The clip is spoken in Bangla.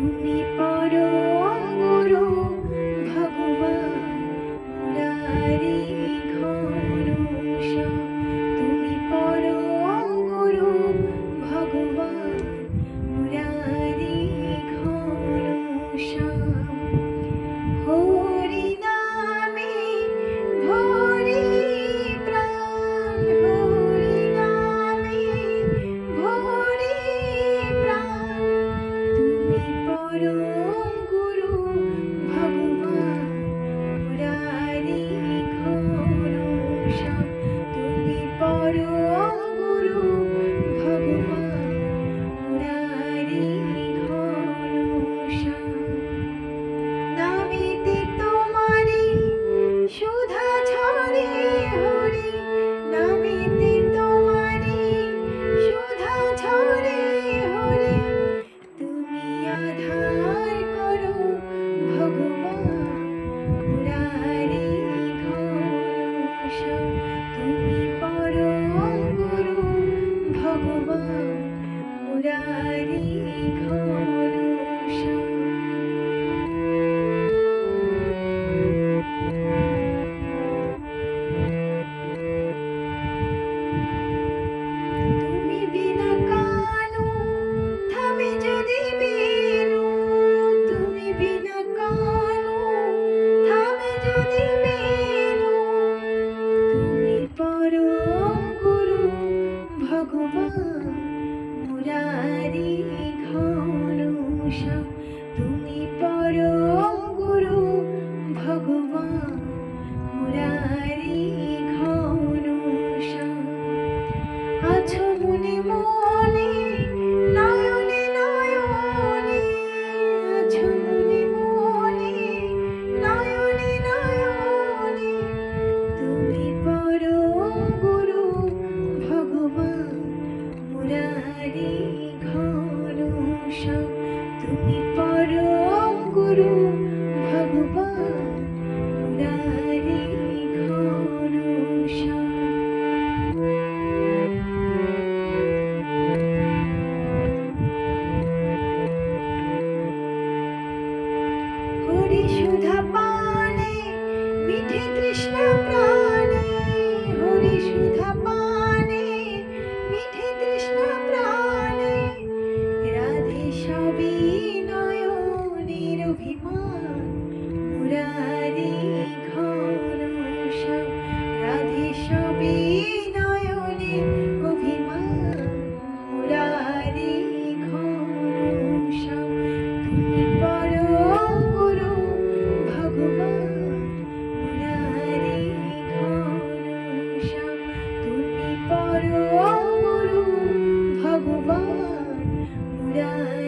তুমি পরম গুরু ভগবান মুরারি ঘোষ তুমি পরম গুরু ভগবান মুরারি ঘোষ মুরারি ঘোর ocean. Yeah.